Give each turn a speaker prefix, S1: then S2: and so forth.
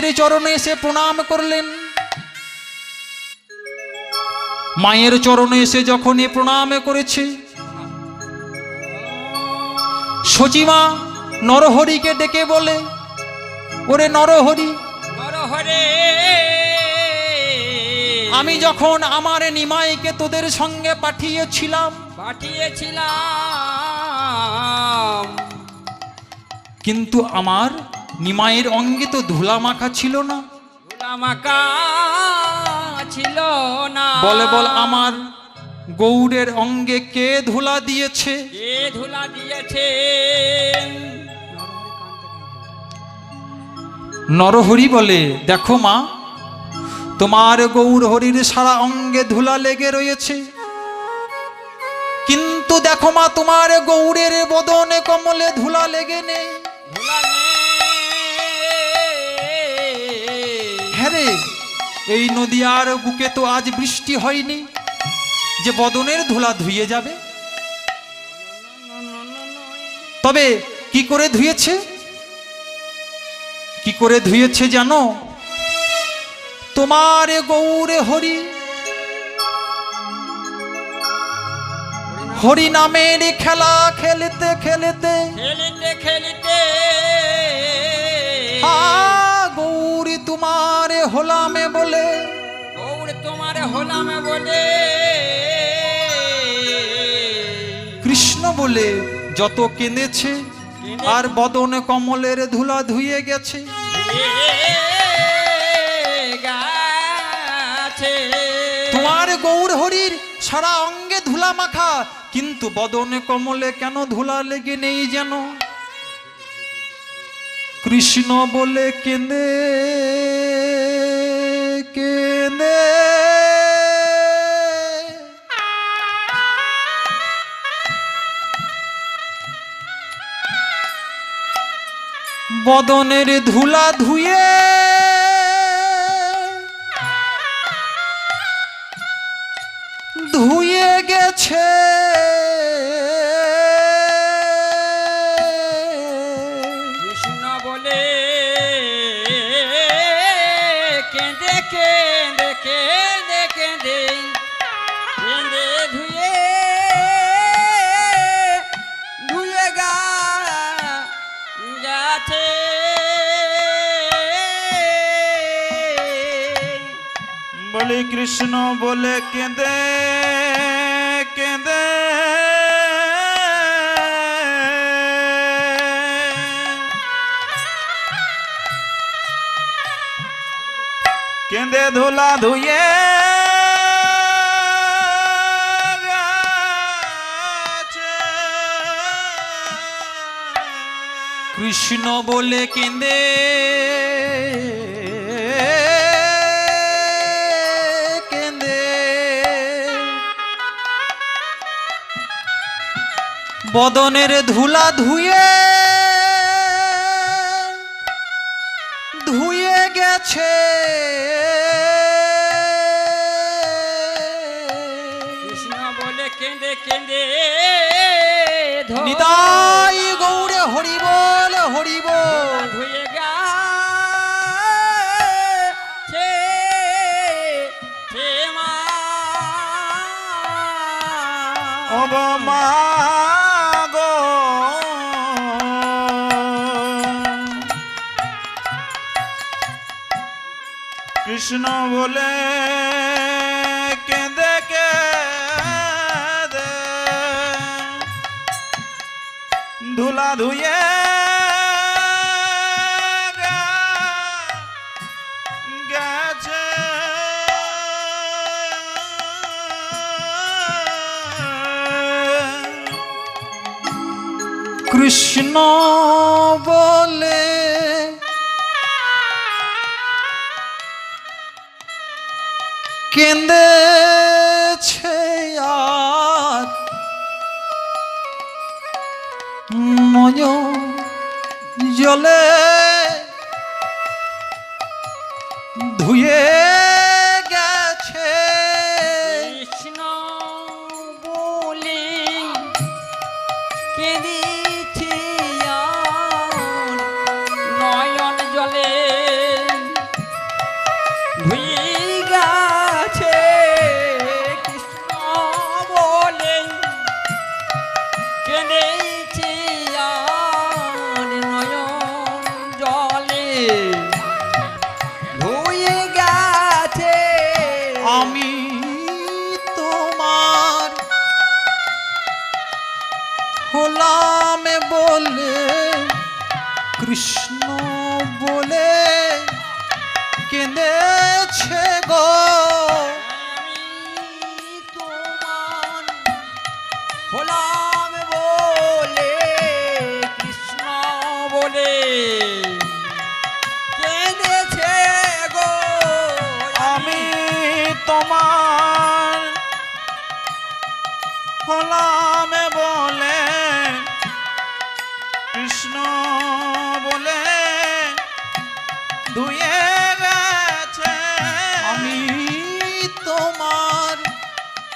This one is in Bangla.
S1: মায়ের চরণে এসে প্রণাম করলেন। মায়ের চরণে এসে যখনই প্রণাম করেছে সচিমা নরহরিকে ডেকে বলে ওরে নরহরি
S2: নরহরে
S1: আমি যখন আমার নিমাইকে তোদের সঙ্গে পাঠিয়েছিলাম
S2: পাঠিয়েছিলাম।
S1: কিন্তু আমার নিমাইয়ের অঙ্গে তো ধুলা মাখা ছিল না।
S2: গুলামাকা ছিল না।
S1: বলে বল আমার গৌড়ের অঙ্গে কে ধুলা দিয়েছে?
S2: কে ধুলা দিয়েছে?
S1: নরহরি বলে দেখো মা তোমার গৌর হরির সারা অঙ্গে ধুলা লেগে রয়েছে। কিন্তু দেখো মা তোমার গৌরের বদনে কমলে ধুলা লেগে নেই।
S2: ধুলা
S1: এই নদীয়ার বুকে তো আজ বৃষ্টি হয়নি যে বদনের ধুলা ধুয়ে যাবে। তবে কি করে ধুয়েছে? কি করে ধুয়েছে জানো? তোমারে গৌরে হরি হরি নামের খেলা খেলতে খেলতে
S2: খেলিতে খেলিতে
S1: তোমার হোলামে বলে।
S2: গৌর তোমার হলামে বলে।
S1: কৃষ্ণ বলে যত কেঁদেছে আর বদন কমলের ধুলা ধুয়ে গেছে।
S2: গাছে।
S1: তোমার গৌর হরির সারা অঙ্গে ধুলা মাখা কিন্তু বদনে কমলে কেন ধুলা লেগে নেই যেন? কৃষ্ণ বলে কেঁদে কেঁদে বদনের ধুলা ধুয়ে ধুয়ে
S2: কেঁদে কেঁদে কেঁদে কেঁদে ধুয়ে ধুয়ে গা গাছে।
S3: বলি কৃষ্ণ বলে কেঁদে ধুয়ে।
S1: কৃষ্ণ বলে কেঁদে। কেঁদে। বদনের ধুলা ধুয়ে ধুয়ে গেছে।
S2: কেঁদে
S1: নিতাই গৌরে হরিবল হরিবল
S2: ধুয়ে গেছে হে মা।
S3: মা কৃষ্ণ বলে ধুলা ধুয়ে গেছে।
S1: কৃষ্ণ বলে কেঁদেছে নয় জলে ধুয়ে বলে
S2: কৃষ্ণ বলে
S1: Krishna.